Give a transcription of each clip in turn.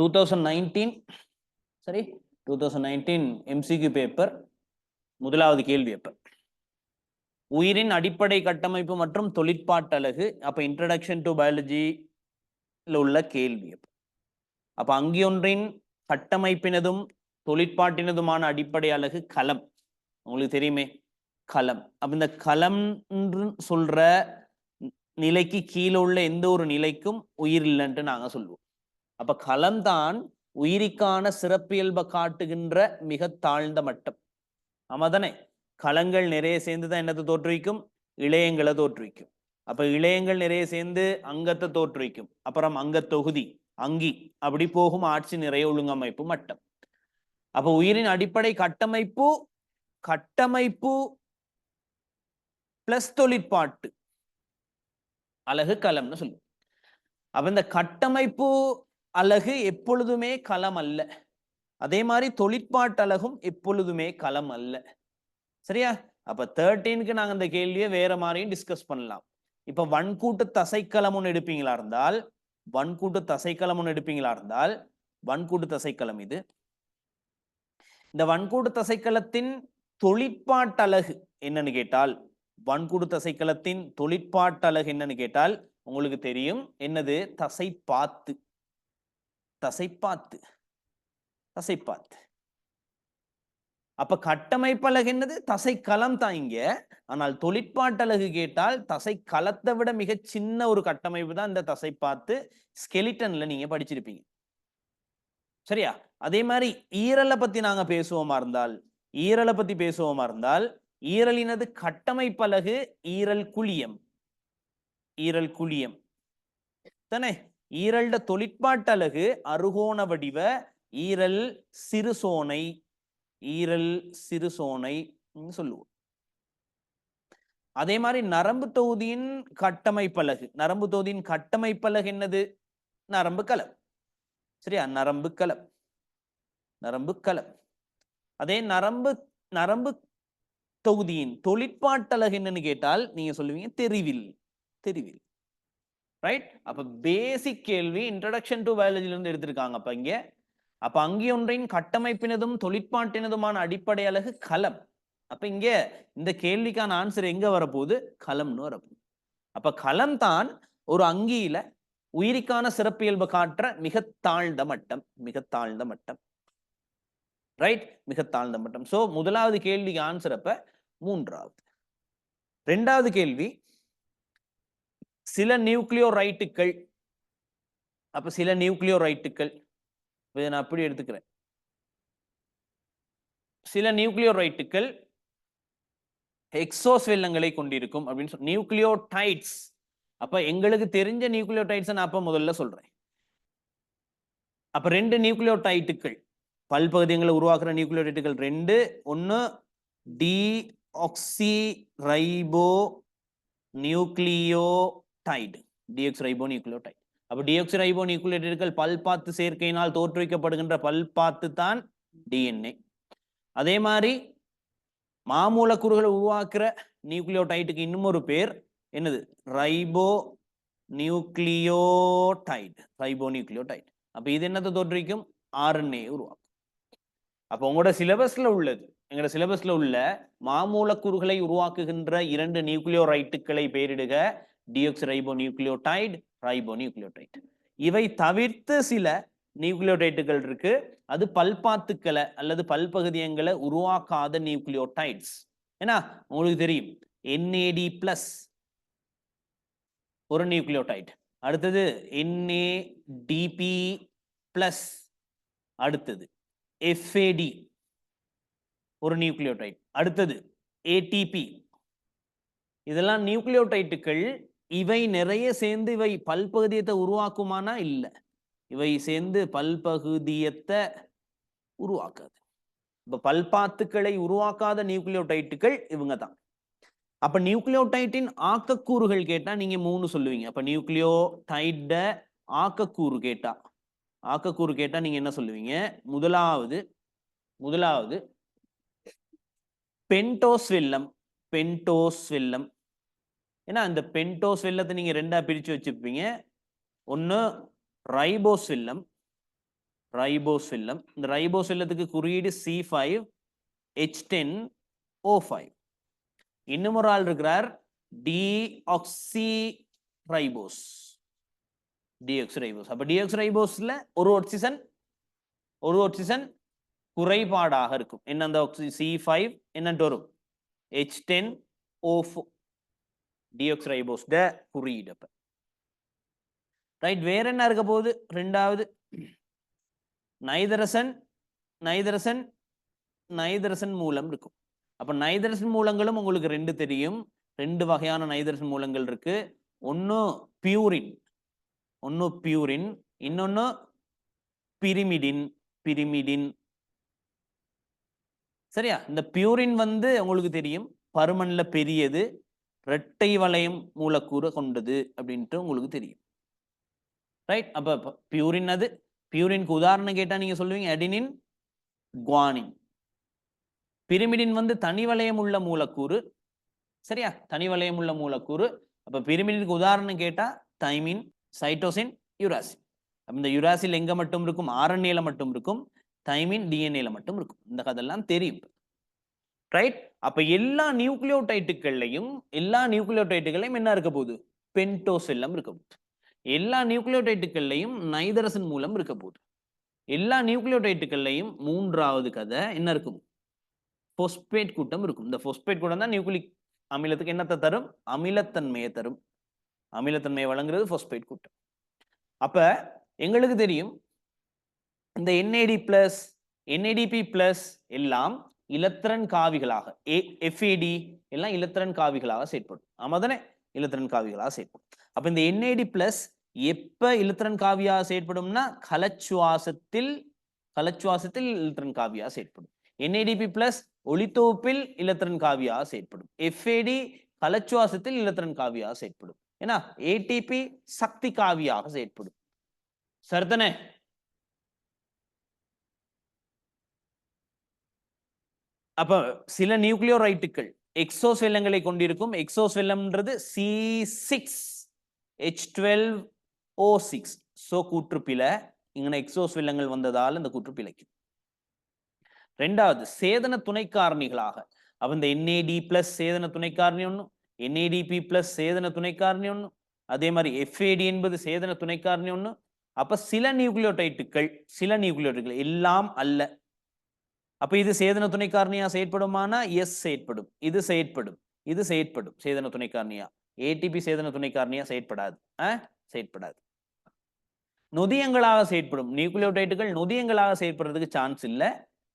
Two thousand nineteen சரி two thousand nineteen MCQ paper முதலாவது கேள்வி அப்போ. உயிரின் அடிப்படை கட்டமைப்பு மற்றும் தொழிற்பாட்டலகு அப்போ இன்ட்ரடக்ஷன் டு பயாலஜியில் உள்ள கேள்வி அப்போ. அப்போ அங்கியொன்றின் கட்டமைப்பினதும் தொழிற்பாட்டினதுமான அடிப்படை அலகு களம் உங்களுக்கு தெரியுமே களம் அப்ப இந்த களம் சொல்ற நிலைக்கு கீழே உள்ள எந்த ஒரு நிலைக்கும் உயிர் இல்லைன்ட்டு நாங்கள் சொல்லுவோம். அப்ப களம் உயிரிக்கான சிறப்பியல்பை காட்டுகின்ற மிக தாழ்ந்த மட்டம். ஆமாதானே கலங்கள் களங்கள் நிறைய சேர்ந்து தான் என்னத்தை தோற்றுவிக்கும்? இளையங்களை தோற்றுவிக்கும். அப்ப இளையங்கள் நிறைய சேர்ந்து அங்கத்தை தோற்றுவிக்கும். அப்புறம் அங்க தொகுதி அங்கி அப்படி போகும் ஆட்சி நிறைய ஒழுங்கமைப்பு மட்டம். அப்ப உயிரின் அடிப்படை கட்டமைப்பு கட்டமைப்பு பிளஸ் தொழிற்பாட்டு. அழகு கலம்னு சொல்லுவோம். அப்ப இந்த கட்டமைப்பு அழகு எப்பொழுதுமே களம் அல்ல. அதே மாதிரி தொழிற்பாட்டழகும் எப்பொழுதுமே களம் அல்ல. சரியா? அப்ப தேர்ட்டீனுக்கு நாங்க இந்த கேள்வியை வேற மாதிரியும் டிஸ்கஸ் பண்ணலாம். இப்ப வன்கூட்டு தசைக்களம் ஒன்று எடுப்பீங்களா இருந்தால் வன்கூட்டு தசைக்களம் ஒன்று எடுப்பீங்களா இருந்தால் வன்கூட்டு தசைக்களம் இது. இந்த வன்கூட்டு தசைக்களத்தின் தொழிற்பாட்டழகு என்னன்னு கேட்டால் வன்கூடு தசைக்களத்தின் தொழிற்பாட்டழகு என்னன்னு கேட்டால் உங்களுக்கு தெரியும் என்னது? தசை பாத்து தசைப்பாத்து தசைப்பாத்து. அப்ப கட்டமைப்பழகு என்னது தசை களம் தான் இங்க. ஆனால் தொழிற்பாட்டழகு கேட்டால் தசை களத்தை விட மிக சின்ன ஒரு கட்டமைப்பு தான் இந்த தசைப்பாத்து ஸ்கெலிட்டன்ல நீங்க படிச்சிருப்பீங்க. சரியா? அதே மாதிரி ஈரலை பத்தி நாங்க பேசுவோமா இருந்தால் ஈரலை பத்தி பேசுவோமா இருந்தால் ஈரலினது கட்டமைப்பலகு ஈரல் குழியம். ஈரல் குழியம். தானே? ஈரல்ட தொழிற்பாட்டலகு அருகோண வடிவ ஈரல் சிறுசோனை ஈரல் சிறுசோனை சொல்லுவோம். அதே மாதிரி நரம்பு தொகுதியின் கட்டமைப்பலகு நரம்பு தொகுதியின் கட்டமைப்பலகு என்னது? நரம்பு கலம். சரியா? நரம்பு கலம். நரம்பு கலம். அதே நரம்பு நரம்பு தொகுதியின் தொழிற்பாட்டலகு என்னன்னு கேட்டால் நீங்க சொல்லுவீங்க தெரிவில். தெரிவில். ரைட் அப்ப பேசிக் கேள்வி இன்ட்ரடக்ஷன் டு பயாலஜில இருந்து எடுத்திருக்காங்க. அப்ப இங்க அப்ப அங்கியொன்றின் கட்டமைப்பினதும் தொழிற்பாட்டினதுமான அடிப்படை அழகு களம் அப்ப இங்க இந்த கேள்விக்கான ஆன்சர் எங்க வரப்போகுது? களம்னு வரப்போகுது. அப்ப களம் தான் ஒரு அங்கியில உயிரிக்கான சிறப்பியல்பு காட்டுற மிக தாழ்ந்த மட்டம் மிக தாழ்ந்த மட்டம். ரைட் மிக தாழ்ந்த மட்டம். சோ முதலாவது கேள்விக்கு ஆன்சர் அப்ப மூன்றாவது. ரெண்டாவது கேள்வி சில நியூக்ளியோ ரைட்டுகள் அப்ப சில நியூக்ளியோரைட்டுகள் இதை நான் அப்படி எடுத்துக்கிறேன். சில நியூக்ளியோ ரைட்டுகள் எக்ஸோஸ்வெல்லங்களை கொண்டிருக்கும் அப்படின்னு சொல்லி நியூக்ளியோடைட்ஸ். அப்ப எங்களுக்கு தெரிஞ்ச நியூக்ளியோடைட்ஸ் நான் அப்ப முதல்ல சொல்றேன். அப்ப ரெண்டு நியூக்ளியோடைட்டுகள் பல்பகுதியங்களை உருவாக்குற நியூக்ளியோடைட்டுகள் ரெண்டு ஒன்னு டி ஆக்சி ribo Tide dx ribo nucleotide டிஎக்ஸ் ரைபோ நியூக்ளியோடைடுகள் பல்பாத்து சேர்க்கையினால் தோற்றுவிக்கப்படுகின்ற பல்பாத்து தான் டிஎன்ஏ அதே மாதிரி மாமூலக்கூறுகளை உருவாக்குற நியூக்ளியோடைட்டுக்கு இன்னும் ஒரு பேர் என்னது? ரைபோ நியூக்ளியோடைடு ரைபோ நியூக்ளியோடைடு அப்போ இது என்னத்தை தோற்றுவிக்கும்? ஆர்என்ஏ உருவாக்கும். அப்போ உங்களோட சிலபஸ்ல உள்ளது எங்களோட சிலபஸ்ல உள்ள மாமூலக்கூறுகளை உருவாக்குகின்ற இரண்டு நியூக்ளியோரைட்டுக்களை பெயரிடுக. டிஎக்ஸ் ரைபோநியூக்ளியோடைட் ரைபோ இவை தவிர்த்து சில நியூக்ளியோடைட்டுகள் இருக்கு. அது பல்பாத்துக்களை அல்லது பல்பகுதியங்களை உருவாக்காத நியூக்ளியோடைட்ஸ். ஏன்னா உங்களுக்கு தெரியும் என்ஏடி பிளஸ் ஒரு நியூக்ளியோடைட். அடுத்தது என்ஏடிபி பிளஸ் அடுத்தது எஃப்ஏடி ஒரு நியூக்ளியோடைட். அடுத்தது ஏடிபி இதெல்லாம் நியூக்ளியோடைட்டுகள் இவை நிறைய சேர்ந்து இவை பல்பகுதியத்தை உருவாக்குமானா இல்லை. இவை சேர்ந்து பல்பகுதியத்தை உருவாக்காது. இப்ப பல்பாத்துக்களை உருவாக்காத நியூக்ளியோடைட்டுகள் இவங்க தான். அப்ப நியூக்ளியோடைட்டின் ஆக்கக்கூறுகள் கேட்டா நீங்க மூணு சொல்லுவீங்க. அப்ப நியூக்ளியோடைட ஆக்கக்கூறு கேட்டா ஆக்கக்கூறு கேட்டா நீங்க என்ன சொல்லுவீங்க? முதலாவது முதலாவது பென்டோஸ் வெல்லம் பென்டோஸ் வெல்லம் ஏன்னா இந்த பென்டோஸ் வெல்லத்தை நீங்க ரெண்டா பிரிச்சு வச்சுருப்பீங்க. ஒன்னு ரைபோஸ் வெல்லம் ரைபோசெல்லம் இந்த ரைபோஸ் வெல்லத்துக்கு குறியீடு C five H ten O five இன்னும் ஒரு ஆள் இருக்கிறார் டிஆக்சி ரைபோஸ் டிஎக்ஸ் ரைபோஸ் அப்போ டிஎக்ஸ் ரைபோஸில் ஒரு ஆக்சிஜன் ஒரு ஆக்சிஜன் குறைபாடாக இருக்கும். என்ன அந்த சி ஃபைவ் என்னன்ட்டு வரும். ஹெச் டென் ஓ ரைபோஸ் ட குறியீடு அப்போ. ரைட் வேற என்ன இருக்க போகுது? ரெண்டாவது நைதரசன் நைதரசன் நைதரசன் மூலம் இருக்கும். அப்ப நைதரசன் மூலங்களும் உங்களுக்கு ரெண்டு தெரியும். ரெண்டு வகையான நைதரசன் மூலங்கள் இருக்கு. ஒன்னு பியூரின் ஒன்னு பியூரின் இன்னொன்னு பிரிமிடின் பிரிமிடின். சரியா? இந்த பியூரின் வந்து உங்களுக்கு தெரியும். பருமன்ல பெரியது. இரட்டை வளையம் மூலக்கூறு கொண்டது அப்படின்ட்டு உங்களுக்கு தெரியும். ரைட் அப்ப பியூரின் அது? பியூரின்க்கு உதாரணம் கேட்டா நீங்க சொல்லுவீங்க அடினின் குவானின் பிரிமிடின் வந்து தனி வளையம் உள்ள மூலக்கூறு. சரியா? தனி வளையம் உள்ள மூலக்கூறு. அப்ப பிரிமிடினுக்கு உதாரணம் கேட்டா தைமின் சைட்டோசின் யுராசின் அப்ப இந்த யுராசில் எங்க மட்டும் இருக்கும்? ஆர்என்ஏல மட்டும் இருக்கும். தைமின் டிஎன்ஏல மட்டும் இருக்கும். இந்த கதெல்லாம் தெரியும். ரைட் அப்ப எல்லா நியூக்ளியோடைட்டுகள்லையும் எல்லா நியூக்ளியோடைட்டுகளையும் என்ன இருக்க போகுது? பென்டோசெல்லம் இருக்க போகுது. எல்லா நியூக்ளியோடைட்டுகள்லையும் நைதரசன் மூலம் இருக்க போகுது. எல்லா நியூக்ளியோடைட்டுகள்லையும் மூன்றாவது கதை என்ன இருக்கும்? பொஸ்பேட் கூட்டம் இருக்கும். இந்த பொஸ்பேட் கூட்டம் தான் நியூக்ளிக் அமிலத்துக்கு என்னத்தை தரும்? அமிலத்தன்மையை தரும். அமிலத்தன்மையை வழங்குறது பொஸ்பேட் கூட்டம். அப்ப எங்களுக்கு தெரியும் இந்த என்ஏடி பிளஸ் என்ஏடிபி பிளஸ் எல்லாம் இலத்திரன் காவிகளாக ஏ எஃப்ஏடி எல்லாம் இலத்திரன் காவிகளாக செயற்படும். ஆமா தானே இலத்திரன் காவிகளாக செயற்படும். அப்ப இந்த என்ஏடி பிளஸ் எப்ப இலத்திரன் காவியாக செயற்படும்னா கலச்சுவாசத்தில் கலச்சுவாசத்தில் இலத்திரன் காவியாக செயற்படும். என்ஏடிபி பிளஸ் ஒளித்தொகுப்பில் இலத்திரன் காவியாக செயற்படும். எஃப்ஏடி கலச்சுவாசத்தில் இலத்திரன் காவியாக செயற்படும். ஏன்னா ஏடிபி சக்தி காவியாக செயற்படும். சரிதானே அப்ப சில நியூக்ளியோரைட்டுகள் எக்ஸோஸ்வெல்லங்களை கொண்டிருக்கும். எக்ஸோஸ்வெல்லம்ன்றது C six H twelve O six so கூற்றுப்பில இங்கே எக்ஸோஸ்வெல்லங்கள் வந்ததால் இந்த கூற்றுப்பிழைக்கும் ரெண்டாவது சேதன துணை காரணிகளாக அப்ப இந்த என்ஏடி பிளஸ் சேதன துணை காரணி ஒன்று என்ஏடிபி பிளஸ் சேதன துணை காரணி ஒன்று அதே மாதிரி எஃப்ஏடி என்பது சேதன துணை காரணி ஒன்று அப்ப சில நியூக்ளியோடைட்டுகள் சில நியூக்ளியோடைட்டுகள் எல்லாம் அல்ல. அப்ப இது சேதன துணை காரணியா செயற்படுமானா? எஸ் செயற்படும். இது செயற்படும். இது செயற்படும். சேதன துணை காரணியா ஏடிபி சேதன துணை காரணியா செயற்படாது செயற்படாது. நொதியங்களாக செயற்படும். நியூக்ளியோடைட்டுகள் நொதியங்களாக செயற்படுறதுக்கு சான்ஸ் இல்லை.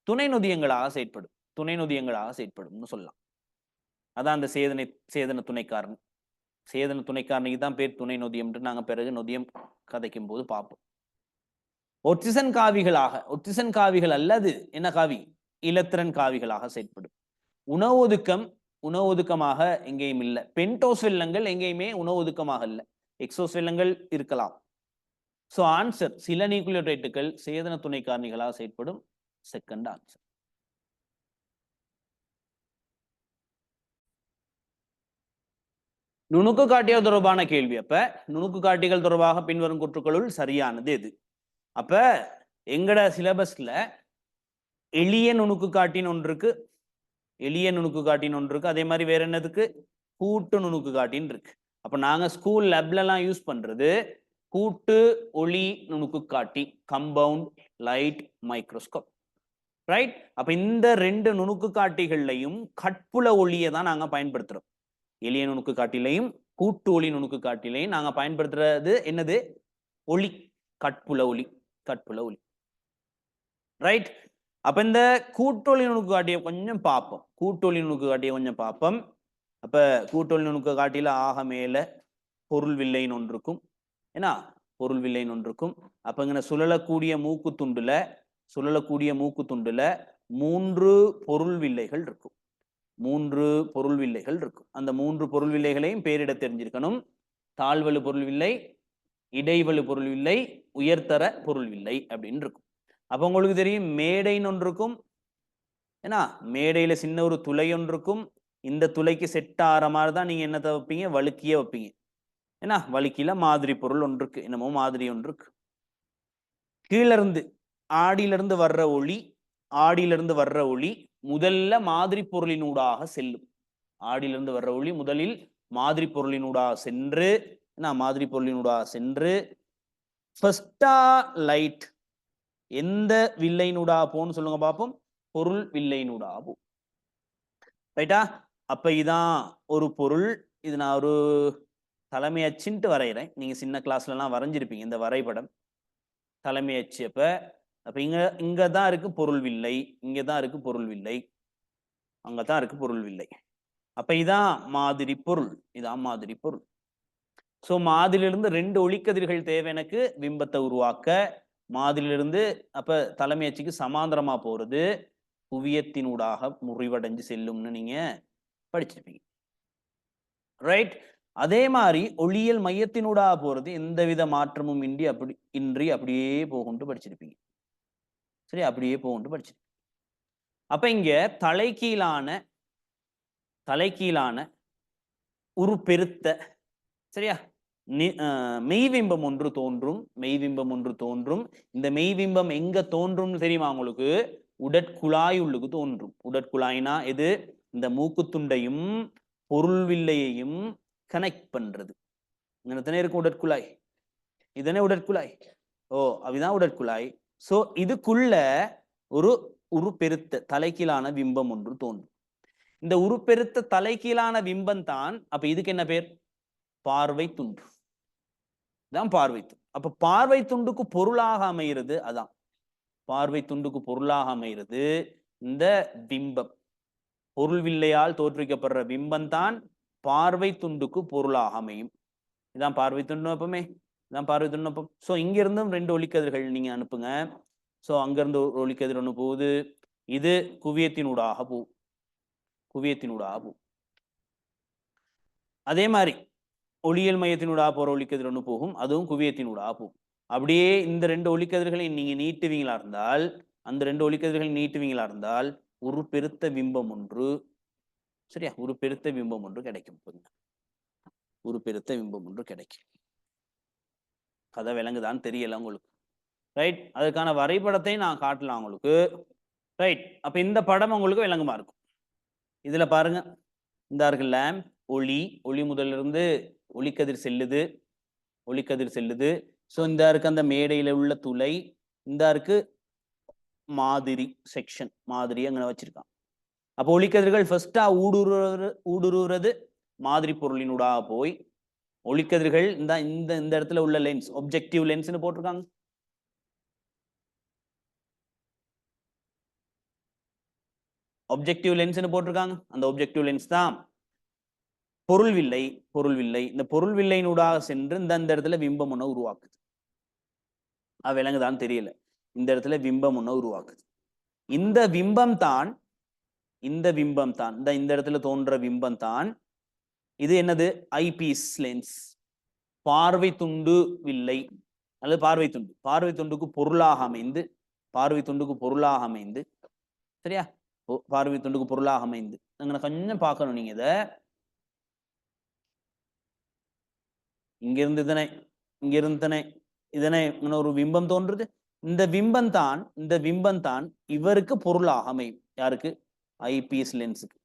துணை நொதியங்களாக செயற்படும். துணை நொதியங்களாக செயற்படும்னு சொல்லலாம். அதான் அந்த சேதனை சேதன துணை சேதன துணை காரணிக்கு தான் பேர் துணை நொதியம்ன்ட்டு நாங்கள் பிறகு நொதியம் கதைக்கும் போது பார்ப்போம். ஒற்றிசன் காவிகளாக ஒற்றிசன் காவிகள் அல்லது என்ன காவி? இலத்திரன் காவிகளாக செயற்படும் உணவு ஒதுக்கம் உணவு ஒதுக்கமாக எங்கேயும் இல்லை. பென்டோஸ் வெள்ளங்கள் எங்கேயுமே உணவு ஒதுக்கமாக இல்லை. எக்ஸோஸ் வெள்ளங்கள் இருக்கலாம். ஸோ ஆன்சர் சில நியூக்ளியோடைட்டுகள் சேதன துணை காரணிகளாக செயற்படும் செகண்ட் ஆன்சர் நுணுக்கு காட்டியல் தொடர்பான கேள்வி அப்ப நுணுக்கு காட்டிகள் தொடர்பாக பின்வரும் கூற்றுக்களுள் சரியானது எது? அப்ப எங்கட சிலபஸ்ல எளிய நுணுக்கு காட்டின்னு ஒன்று இருக்கு எளிய நுணுக்கு காட்டின்னு ஒன்று இருக்கு அதே மாதிரி வேற என்னதுக்கு? கூட்டு நுணுக்கு காட்டின்னு இருக்கு. அப்ப நாங்க ஸ்கூல் லெப்லலாம் யூஸ் பண்றது கூட்டு ஒளி நுணுக்கு காட்டி கம்பவுண்ட் லைட் மைக்ரோஸ்கோப் ரைட் அப்ப இந்த ரெண்டு நுணுக்கு காட்டிகள்லையும் கட்புல ஒளியை தான் நாங்க பயன்படுத்துறோம். எளிய நுணுக்கு காட்டிலையும் கூட்டு ஒளி நுணுக்கு காட்டிலையும் நாங்க பயன்படுத்துறது என்னது? ஒளி கட்புல ஒளி. கட்புல ஒலி. ரைட் அப்ப இந்த கூட்டொலி நுணுக்கு காட்டிய கொஞ்சம் பார்ப்போம் கூட்டொலி நுணுக்கு காட்டிய கொஞ்சம் பார்ப்போம் அப்ப கூட்டொலி நுணுக்கு காட்டில ஆக மேல பொருள் வில்லைன்னு ஒன்று இருக்கும் ஏன்னா பொருள் வில்லைன்னு ஒன்று இருக்கும் அப்ப இங்கே சுழலக்கூடிய மூக்கு துண்டுல சுழலக்கூடிய மூக்கு துண்டுல மூன்று பொருள் வில்லைகள் இருக்கும். மூன்று பொருள் வில்லைகள் இருக்கும். அந்த மூன்று பொருள் வில்லைகளையும் பேரிட தெரிஞ்சிருக்கணும். தாழ்வலு பொருள் வில்லை இடைவெளி பொருள் இல்லை உயர்தர பொருள் இல்லை அப்படின்னு இருக்கும். அப்ப உங்களுக்கு தெரியும் மேடைன்னு ஒன்று இருக்கும். ஏன்னா மேடையில சின்ன ஒரு துளை ஒன்று இருக்கும். இந்த துளைக்கு செட் ஆகிற மாதிரி தான் நீங்க என்னத்தை வைப்பீங்க? வழுக்கிய வைப்பீங்க. ஏன்னா வழுக்கில மாதிரி பொருள் ஒன்று இருக்கு. என்னமோ மாதிரி ஒன்று இருக்கு. கீழ இருந்து ஆடியிலிருந்து வர்ற ஒளி ஆடியிலிருந்து வர்ற ஒளி முதல்ல மாதிரி பொருளினூடாக செல்லும். ஆடியிலிருந்து வர்ற ஒளி முதலில் மாதிரி பொருளினூடாக சென்று நான் மாதிரி பொருளினூடா சென்று ஃபஸ்டா லைட் எந்த வில்லைனூடா போன்னு சொல்லுங்க பார்ப்போம் பொருள் வில்லைனூடா போ. ரைட்டா அப்ப இதான் ஒரு பொருள். இது நான் ஒரு தலைமை அச்சுன்ட்டு வரைகிறேன் நீங்க சின்ன கிளாஸ்ல எல்லாம் வரைஞ்சிருப்பீங்க இந்த வரைபடம். தலைமை அச்சு அப்ப. அப்ப இங்க இங்க தான் இருக்கு பொருள் வில்லை. இங்க தான் இருக்கு பொருள் வில்லை. அங்கதான் இருக்கு பொருள் வில்லை. அப்ப இதான் மாதிரி பொருள். இதான் மாதிரி பொருள். ஸோ மாதிலிருந்து ரெண்டு ஒளிக்கதிர்கள் தேவை எனக்கு. பிம்பத்தை உருவாக்க. மாதிலிருந்து அப்ப தலைமை அச்சுக்கு சமாந்தரமா போறது. குவியத்தினூடாக முறிவடைஞ்சு செல்லும்னு நீங்க படிச்சிருப்பீங்க. ரைட் அதே மாதிரி ஒளியியல் மையத்தினூடாக போறது எந்தவித மாற்றமும் இன்றி அப்படி இன்றி அப்படியே போகும்ட்டு படிச்சிருப்பீங்க. சரி அப்படியே போகும்ட்டு படிச்சிருப்பீங்க. அப்ப இங்க தலைக்கீழான தலைகீழான உருப்பெருத்த சரியா? மெய்விம்பம் ஒன்று தோன்றும் மெய்விம்பம் ஒன்று தோன்றும். இந்த மெய்விம்பம் எங்க தோன்றும் தெரியுமா உங்களுக்கு? உடற்குழாய் உள்ளுக்கு தோன்றும். உடற்குழாய்னா எது? இந்த மூக்குத்துண்டையும் பொருள்வில்லையையும் கனெக்ட் பண்றது. இங்க இருக்கும் உடற்குழாய். இதனே உடற்குழாய்? ஓ அப்படிதான் உடற்குழாய். சோ இதுக்குள்ள ஒரு உருப்பெருத்த தலைகீழான பிம்பம் ஒன்று தோன்றும். இந்த உருப்பெருத்த தலைகீழான பிம்பம் தான் அப்ப இதுக்கு என்ன பேர்? பார்வை துண்டு. இதான் பார்வை துண்டு. அப்ப பார்வை துண்டுக்கு பொருளாக அமைகிறது அதான். பார்வை துண்டுக்கு பொருளாக அமைகிறது இந்த பிம்பம். பொருள் வில்லையால் தோற்றுவிக்கப்படுற பிம்பம் தான் பார்வை துண்டுக்கு பொருளாக அமையும். இதான் பார்வை துண்டு நோப்பமே இதான் பார்வை துண்டு நோப்பம் ஸோ இங்கிருந்தும் ரெண்டு ஒளிக்கதிர்கள் நீங்க அனுப்புங்க. ஸோ அங்கிருந்து ஒரு ஒளிக்கதிர் ஒன்று போகுது. இது குவியத்தினூடாக போ குவியத்தினூடாக போ அதே மாதிரி ஒளியியல் மையத்தினூடாக போகிற ஒளிக்கதிர் ஒன்று போகும். அதுவும் குவியத்தினூடாக போகும். அப்படியே இந்த ரெண்டு ஒளிக்கதிர்களை நீங்கள் நீட்டுவீங்களா இருந்தால் அந்த ரெண்டு ஒளிக்கதிர்களை நீட்டுவீங்களா இருந்தால் ஒரு பெருத்த பிம்பம் ஒன்று சரியா? ஒரு பெருத்த பிம்பம் ஒன்று கிடைக்கும். ஒரு பெருத்த பிம்பம் ஒன்று கிடைக்கும். கதை விலங்குதான்னு தெரியல உங்களுக்கு. ரைட் அதுக்கான வரைபடத்தை நான் காட்டலாம் உங்களுக்கு. ரைட் அப்போ இந்த படம் உங்களுக்கு விளங்குமா இருக்கும். இதில் பாருங்க. இந்த இருக்குல்ல ஒளி ஒளி முதல்ல இருந்து ஒளிக்கதிர் செல்லுது ஒளிக்கதிர் செல்லுது. ஸோ இந்த இருக்கு அந்த மேடையில் உள்ள துளை இந்த இருக்கு மாதிரி செக்ஷன் மாதிரி அங்கே வச்சிருக்கான். அப்போ ஒளிக்கதிர்கள் ஃபர்ஸ்டா ஊடுருவது ஊடுருவது மாதிரி பொருளினூடாக போய் ஒளிக்கதிர்கள் இந்த இந்த இந்த இடத்துல உள்ள லென்ஸ் ஒப்ஜெக்டிவ் லென்ஸ்னு போட்டிருக்காங்க. ஒப்ஜெக்டிவ் லென்ஸ்னு போட்டிருக்காங்க. அந்த ஒப்ஜெக்டிவ் லென்ஸ் தான் பொருள்வில்லை பொருள்வில்லை. இந்த பொருள்வில்லையினூடாக சென்று இந்த இந்த இடத்துல பிம்பம் ஒன்று உருவாக்குது. அது விளங்குதான்னு தெரியல. இந்த இடத்துல பிம்பம் ஒன்று உருவாக்குது. இந்த பிம்பம் தான் இந்த பிம்பம் தான் இந்த இந்த இடத்துல தோன்ற பிம்பம் தான் இது என்னது? Eyepiece lens. பார்வை துண்டு வில்லை. அல்லது பார்வை துண்டு. பார்வை துண்டுக்கு பொருளாக அமைந்து பார்வை துண்டுக்கு பொருளாக அமைந்து சரியா? பார்வை துண்டுக்கு பொருளாக அமைந்து. அங்க கொஞ்சம் பார்க்கணும் நீங்க இதை. இங்கிருந்து இதனை இங்க இதனை இதனை ஒரு பிம்பம் தோன்றுது. இந்த பிம்பம் தான் இந்த பிம்பம் தான் இவருக்கு பொருளாக அமையும். யாருக்கு? ஐபிஎஸ் லென்ஸுக்கு.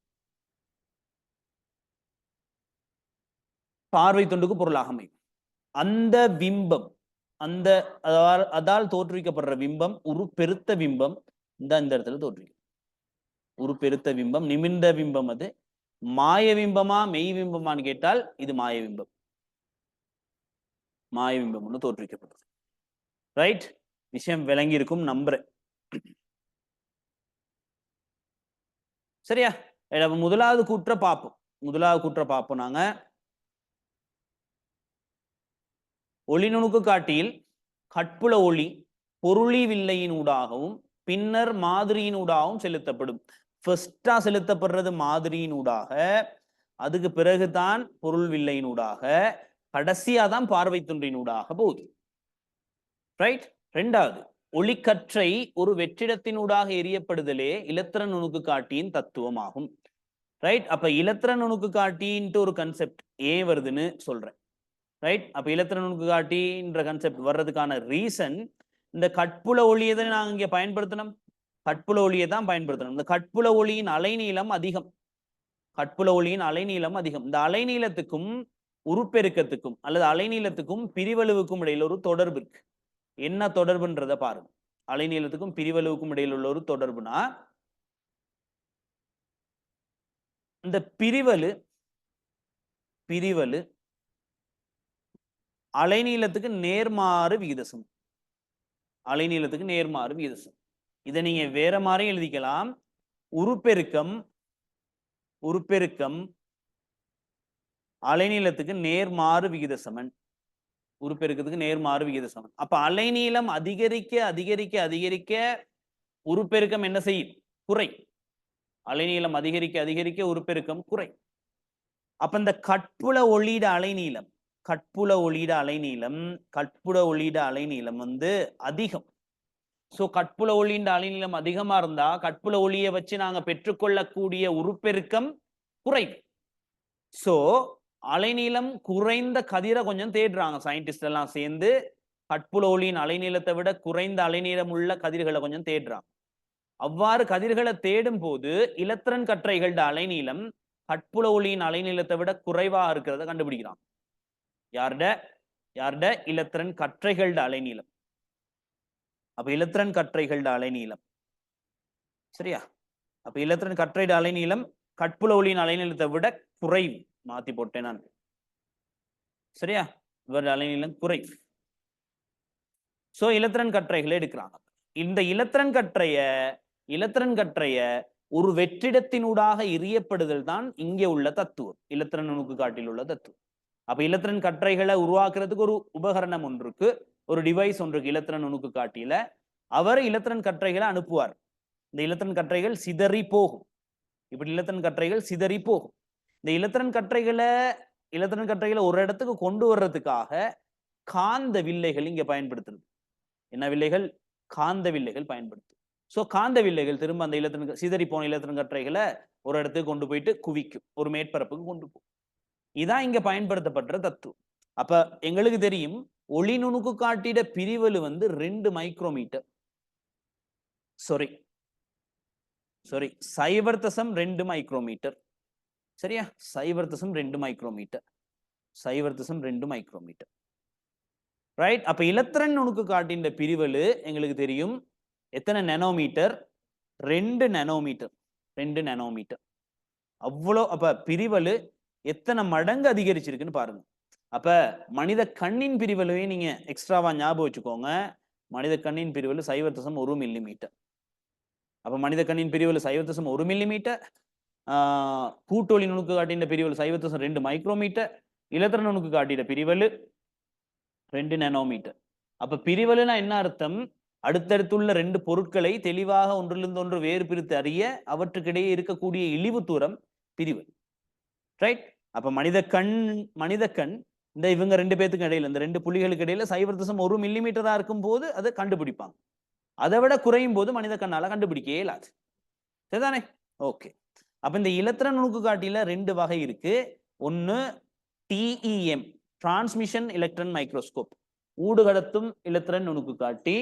பார்வை தொண்டுக்கு பொருளாக அமையும். அந்த பிம்பம் அந்த அதால் அதால் தோற்றுவிக்கப்படுற பிம்பம் ஒரு பெருத்த பிம்பம் இந்த இந்த இடத்துல தோற்றுவிக்கும். ஒரு பெருத்த பிம்பம் நிமிர்ந்த பிம்பம் அது. மாய பிம்பமா மெய் பிம்பமான்னு கேட்டால் இது மாய பிம்பம் மாயபிம்பம் ஒன்று தோற்றுவிக்கப்படுது ரைட் விஷயம் விளங்கி இருக்கும் நம்புறேன். சரியா? முதலாவது கூற்ற பார்ப்போம். முதலாவது கூற்ற பார்ப்போம் நாங்க. ஒளி நுணுக்கு காட்டியில் கட்புல ஒளி பொருளி வில்லையினூடாகவும் பின்னர் மாதிரியினூடாகவும் செலுத்தப்படும். ஃபர்ஸ்டா செலுத்தப்படுறது மாதிரியினூடாக அதுக்கு பிறகுதான் பொருள் வில்லையினூடாக கடைசியா தான் பார்வை துன்றினூடாக போகுது. ரைட் ரெண்டாவது ஒளிக்கற்றை ஒரு வெற்றிடத்தினூடாக எரியப்படுதலே இலத்திர நுணுக்கு காட்டியின் தத்துவமாகும். ரைட் அப்ப இலத்திர நுணுக்கு காட்டின்ட்டு ஒரு கன்செப்ட் ஏன் வருதுன்னு சொல்றேன். ரைட் அப்ப இலத்திர நுணுக்கு காட்டின்ற கன்செப்ட் வர்றதுக்கான ரீசன் இந்த கட்புல ஒளியை தான் நாங்க இங்க பயன்படுத்தணும்? கட்புல ஒளியை தான் பயன்படுத்தணும். இந்த கட்புல ஒளியின் அலைநீளம் அதிகம். கட்புல ஒளியின் அலைநீளம் அதிகம். இந்த அலைநீளத்துக்கும் உருப்பெருக்கத்துக்கும் அல்லது அலைநீளத்துக்கும் பிரிவளவுக்கும் இடையில ஒரு தொடர்பு இருக்கு. என்ன தொடர்புன்றத பாருங்க. அலைநீளத்துக்கும் பிரிவளவுக்கும் இடையில உள்ள ஒரு தொடர்புனா இந்த பிரிவலு பிரிவலு அலைநீளத்துக்கு நேர்மாறு விகிதசம் அலைநீளத்துக்கு நேர்மாறு விகிதசம் இதை நீங்க வேற மாதிரி எழுதிக்கலாம். உருப்பெருக்கம் உருப்பெருக்கம் அலைநீளத்துக்கு நேர்மாறு விகித சமன் உருப்பெருக்கத்துக்கு நேர்மாறு விகித சமன் அப்ப அலைநீளம் அதிகரிக்க அதிகரிக்க அதிகரிக்க உருப்பெருக்கம் என்ன செய்யும்? குறை. அலைநீளம் அதிகரிக்க அதிகரிக்க உருப்பெருக்கம் குறை. அப்ப இந்த கட்புல ஒளியிட அலைநீளம் கட்புல ஒளியிட அலைநீளம் கட்புல ஒளியிட அலைநீளம் வந்து அதிகம். ஸோ கட்புல ஒளியின் அலைநீளம் அதிகமா இருந்தா கட்புல ஒளியை வச்சு நாங்க பெற்றுக்கொள்ளக்கூடிய உருப்பெருக்கம் குறைவு. சோ அலைநீளம் குறைந்த கதிரை கொஞ்சம் தேடுறாங்க சயின்டிஸ்ட் எல்லாம் சேர்ந்து. கட்புல ஒளியின் அலைநீளத்தை விட குறைந்த அலைநீளம் உள்ள கதிர்களை கொஞ்சம் தேடுறாங்க. அவ்வாறு கதிர்களை தேடும் போது இலத்திரன் கற்றைகளோட அலைநீளம் கட்புல ஒளியின் அலைநீளத்தை விட குறைவா இருக்கிறத கண்டுபிடிக்கிறாங்க. யார்ட? யார்ட? இலத்திரன் கற்றைகளோட அலைநீளம். அப்ப இலத்திரன் கற்றைகளோட அலைநீளம். சரியா? அப்ப இலத்திரன் கற்றையோட அலைநீளம் கட்புல ஒளியின் அலைநீளத்தை விட குறைவு. மாத்தி போட்டேன் நான். சரியா? இவருடைய அலைநீளம் குறை. சோ இலத்திரன் கற்றைகளை எடுக்கிறாங்க. இந்த இலத்திரன் கற்றைய இலத்திரன் கற்றைய ஒரு வெற்றிடத்தினூடாக எரியப்படுதல் தான் இங்கே உள்ள தத்துவம். இலத்திரன் நுணுக்கு காட்டில் உள்ள தத்துவம். அப்ப இலத்திரன் கற்றைகளை உருவாக்குறதுக்கு ஒரு உபகரணம் ஒன்றுக்கு ஒரு டிவைஸ் ஒன்றுக்கு இலத்திரன் நுணுக்கு காட்டில. அவர் இலத்திரன் கற்றைகளை அனுப்புவார். இந்த இலத்திரன் கற்றைகள் சிதறி போகும். இப்படி இலத்திரன் கற்றைகள் சிதறி போகும். இந்த இலத்திரன் கற்றைகளை இலத்திரன் கற்றைகளை ஒரு இடத்துக்கு கொண்டு வர்றதுக்காக காந்த வில்லைகள் இங்க பயன்படுத்துறது. என்ன வில்லைகள்? காந்த வில்லைகள் பயன்படுத்து. ஸோ காந்த வில்லைகள் திரும்ப அந்த இலத்திரன் சிதறி போன இலத்திரன் கற்றைகளை ஒரு இடத்துக்கு கொண்டு போயிட்டு குவிக்கும். ஒரு மேற்பரப்புக்கு கொண்டு போகும். இதான் இங்க பயன்படுத்தப்படுற தத்துவம். அப்ப எங்களுக்கு தெரியும் ஒளி நுணுக்கு காட்டிட பிரிவலு வந்து ரெண்டு மைக்ரோமீட்டர். சாரி சாரி சைபர் தசம் ரெண்டு மைக்ரோமீட்டர். சரியா? சைபர் ரெண்டு மைக்ரோமீட்டர் சைபர் தசம் ரெண்டு மைக்ரோமீட்டர் ரைட் அப்ப இலத்திரன் நுணுக்கு காட்டின்ற பிரிவலு எங்களுக்கு தெரியும். எத்தனை நெனோமீட்டர் ரெண்டு நெனோமீட்டர் ரெண்டு நெனோமீட்டர் அவ்வளோ அப்ப பிரிவலு எத்தனை மடங்கு அதிகரிச்சிருக்குன்னு பாருங்க. அப்ப மனித கண்ணின் பிரிவலையும் நீங்க எக்ஸ்ட்ராவா ஞாபகம் வச்சுக்கோங்க. மனித கண்ணின் பிரிவல் சைவ ஒரு மில்லி மீட்டர் அப்ப மனித கண்ணின் பிரிவல் சைவ ஒரு மில்லி கூட்டொலி ஆஹ் நுணுக்கு காட்டின பிரிவல் சைவ தசம் ரெண்டு மைக்ரோமீட்டர் இலத்திர நுணுக்கு காட்டின பிரிவலு ரெண்டு நானோமீட்டர். அப்ப பிரிவலுனா என்ன அர்த்தம்? அடுத்தடுத்துள்ள ரெண்டு பொருட்களை தெளிவாக ஒன்றிலிருந்து ஒன்று வேறு பிரித்து அறிய அவற்றுக்கிடையே இருக்கக்கூடிய இழிவு தூரம் பிரிவு. ரைட் அப்ப மனித கண் மனித கண் இந்த இவங்க ரெண்டு பேத்துக்கு இடையில இந்த ரெண்டு புள்ளிகளுக்கு இடையில சைபர் தசம் ஒரு மில்லிமீட்டரா இருக்கும் போது அதை கண்டுபிடிப்பாங்க. அதை விட குறையும் போது மனித கண்ணால கண்டுபிடிக்கவே இல்லாது. சரிதானே? ஓகே அப்ப இந்த இலத்திரன் நுணுக்கு காட்டில ரெண்டு வகை இருக்கு. ஒன்னு டிஇஎம் டிரான்ஸ்மிஷன் எலக்ட்ரன் மைக்ரோஸ்கோப் ஊடுகடத்தும் இலத்திரன் நுணுக்கு காட்டி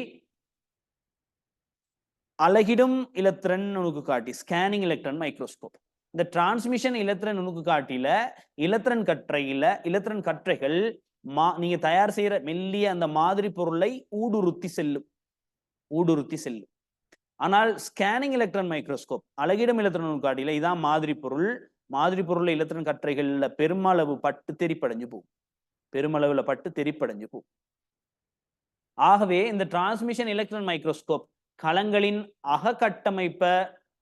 அழகிடும் இலத்திரன் நுணுக்கு காட்டி ஸ்கேனிங் எலக்ட்ரான் மைக்ரோஸ்கோப் இந்த டிரான்ஸ்மிஷன் இலத்திரன் நுணுக்கு காட்டில இலத்திரன் கற்றையில இலத்திரன் கற்றைகள் மா நீங்க தயார் செய்யற மெல்லிய அந்த மாதிரி பொருளை ஊடுருத்தி செல்லும். ஊடுருத்தி செல்லும். ஆனால் ஸ்கேனிங் எலக்ட்ரான் மைக்ரோஸ்கோப் அழகிடம் இலத்திரன் நுணுக்கு காட்டில இதான் மாதிரி பொருள். மாதிரி பொருள் இலத்திரன் கற்றைகள்ல பெருமளவு பட்டு தெரிப்படைஞ்சு போகும். பெருமளவுல பட்டு தெரிப்படைஞ்சு போகும். ஆகவே இந்த டிரான்ஸ்மிஷன் எலக்ட்ரான் மைக்ரோஸ்கோப் களங்களின் அகக்கட்டமைப்பை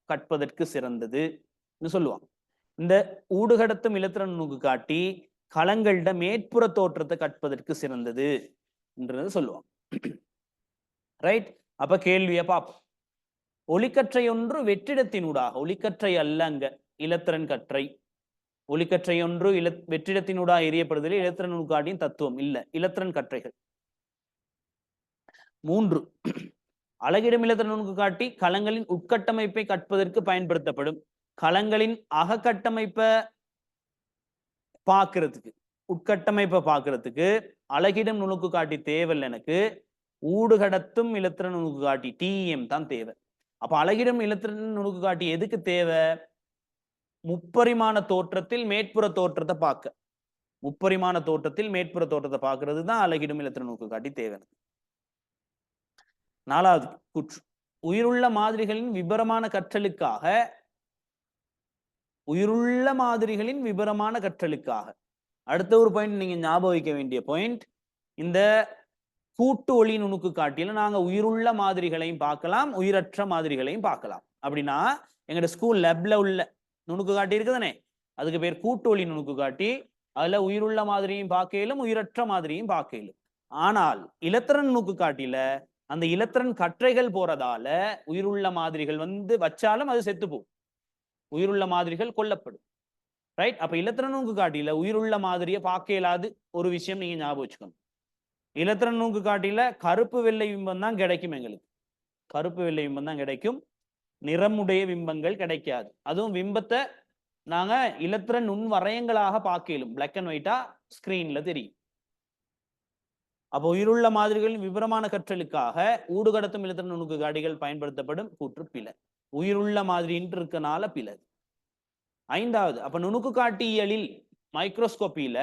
கற்பதற்கு சிறந்தது சொல்லுவாங்க. இந்த ஊடுகடத்தும் இலத்திரன் நுணுக்கு காட்டி களங்கள்ட மேற்புற தோற்றத்தை கற்பதற்கு சிறந்தது என்றது சொல்லுவாங்க. ரைட் அப்ப கேள்விய பார்ப்போம். ஒளிக்கற்றை ஒன்று வெற்றிடத்தினூடாக. ஒளிக்கற்றை அல்ல அங்க இலத்திரன் கற்றை. ஒளிக்கற்றை ஒன்று இல வெற்றிடத்தினூடாக எரியப்படுதல் இலத்திரன் நுணுக்காட்டியின் தத்துவம் இல்ல. இலத்திரன் கற்றைகள். மூன்று அழகிடம் இலத்திரன் நுணுக்கு காட்டி களங்களின் உட்கட்டமைப்பை கற்பதற்கு பயன்படுத்தப்படும். களங்களின் அகக்கட்டமைப்பை பார்க்கறதுக்கு உட்கட்டமைப்பை பார்க்கறதுக்கு அழகிடம் நுணுக்கு காட்டி தேவையில்லை எனக்கு. ஊடுகடத்தும் இலத்திரன் நுணுக்கு காட்டி டிஎம் தான் தேவை அப்ப அழகிடும் இலத்திரன் நுணுக்கு காட்டி எதுக்கு தேவை? முப்பரிமாண தோற்றத்தில் மேற்புற தோற்றத்தை பார்க்க. முப்பரிமாண தோற்றத்தில் மேற்புற தோற்றத்தை பார்க்கறது தான் அழகிடும் இலத்திரன் நுணுக்கு காட்டி தேவை. நாலாவது குற்று. உயிருள்ள மாதிரிகளின் விபரமான கற்றலுக்காக உயிருள்ள மாதிரிகளின் விபரமான கற்றலுக்காக. அடுத்த ஒரு பாயிண்ட் நீங்க ஞாபகம் வைக்க வேண்டிய பாயிண்ட் இந்த கூட்டு ஒளி நுணுக்கு காட்டியில நாங்க உயிருள்ள மாதிரிகளையும் பார்க்கலாம் உயிரற்ற மாதிரிகளையும் பார்க்கலாம். அப்படின்னா எங்கட ஸ்கூல் லெப்ல உள்ள நுணுக்கு காட்டி இருக்குதானே? அதுக்கு பேர் கூட்டு ஒளி நுணுக்கு காட்டி அதுல உயிருள்ள மாதிரியும் பார்க்கலும் உயிரற்ற மாதிரியும் பார்க்கலும் ஆனால் இலத்திரன் நுணுக்கு காட்டில அந்த இலத்திரன் கற்றைகள் போறதால உயிருள்ள மாதிரிகள் வந்து வச்சாலும் அது செத்து போகும். உயிருள்ள மாதிரிகள் கொல்லப்படும். ரைட் அப்ப இலத்திரன் நுணுக்கு காட்டில உயிருள்ள மாதிரியை பார்க்க இயலாது. ஒரு விஷயம் நீங்க ஞாபகம் வச்சுக்கணும். இலத்திரன் நுணுக்கு காட்டில கருப்பு வெள்ளை பிம்பம் தான் கிடைக்கும் எங்களுக்கு. கருப்பு வெள்ளை பிம்பம் தான் கிடைக்கும். நிறமுடைய பிம்பங்கள் கிடைக்காது. அதுவும் பிம்பத்தை நாங்க இலத்திர நுண் வரையங்களாக பார்க்கலும். பிளாக் அண்ட் ஒயிட்டா ஸ்கிரீன்ல தெரியும். அப்போ உயிருள்ள மாதிரிகளின் விவரமான கற்றலுக்காக ஊடுகடத்தும் இலத்திர நுணுக்கு காடிகள் பயன்படுத்தப்படும் கூற்று பிழை உயிருள்ள மாதிரின்ட்டு இருக்கனால பில ஐந்தாவது அப்ப நுணுக்கு காட்டியலில் மைக்ரோஸ்கோப்பியில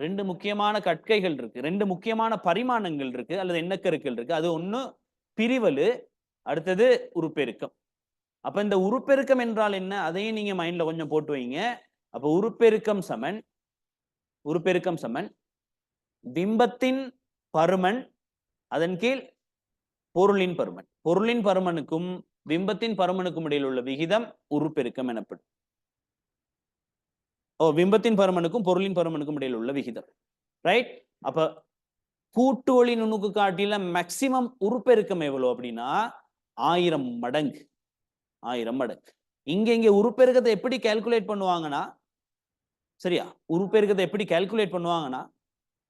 ரெண்டு முக்கியமான கற்கைகள் இருக்கு. ரெண்டு முக்கியமான பரிமாணங்கள் இருக்கு. அல்லது எண்ணக்கருக்கள் இருக்கு. அது ஒன்று பிரிவலு அடுத்தது உருப்பெருக்கம். அப்ப இந்த உருப்பெருக்கம் என்றால் என்ன? அதையும் நீங்க மைண்ட்ல கொஞ்சம் போட்டு வைங்க. அப்ப உருப்பெருக்கம் சமன் உருப்பெருக்கம் சமன் பிம்பத்தின் பருமன் அதன் கீழ் பொருளின் பருமன். பொருளின் பருமனுக்கும் பிம்பத்தின் பருமனுக்கும் இடையில் உள்ள விகிதம் உருப்பெருக்கம் எனப்படும். ஓ பிம்பத்தின் பருமனுக்கும் பொருளின் பருமனுக்கும் இடையில் உள்ள விகிதம். ரைட் அப்ப கூட்டு ஒளி நுணுக்கு காட்டில மேக்சிமம் உருப்பெருக்கம் எவ்வளவு அப்படின்னா ஆயிரம் மடங்கு. ஆயிரம் மடங்கு. இங்க இங்க உருப்பெருக்கத்தை எப்படி கால்குலேட் பண்ணுவாங்கன்னா சரியா? உருப்பெருக்கத்தை எப்படி கால்குலேட் பண்ணுவாங்கன்னா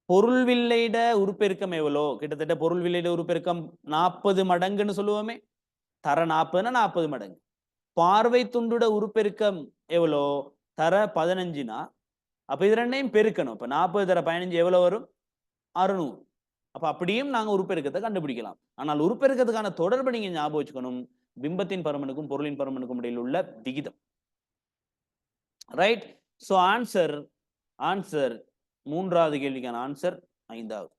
பொருள் வில்லையிட உருப்பெருக்கம் எவ்வளோ கிட்டத்தட்ட பொருள் வில்லைட உருப்பெருக்கம் நாற்பது மடங்குன்னு சொல்லுவோமே. தர நாற்பதுன்னா நாற்பது மடங்கு. பார்வை துண்டுட உருப்பெருக்கம் எவ்வளோ? தர பதினஞ்சுனா அப்போ இது ரெண்டையும் பெருக்கணும். இப்போ நாற்பது தர பதினஞ்சு எவ்வளோ வரும்? அறுநூறு. அப்போ அப்படியும் நாங்கள் உருப்பெருக்கத்தை கண்டுபிடிக்கலாம். ஆனால் உருப்பெருக்கத்துக்கான தொடர்பு நீங்கள் ஞாபகம் வச்சுக்கணும். பிம்பத்தின் பருமனுக்கும் பொருளின் பருமனுக்கும் இடையில் உள்ள விகிதம். ரைட் ஸோ ஆன்சர் ஆன்சர் மூன்றாவது கேள்விக்கான ஆன்சர் ஐந்தாவது.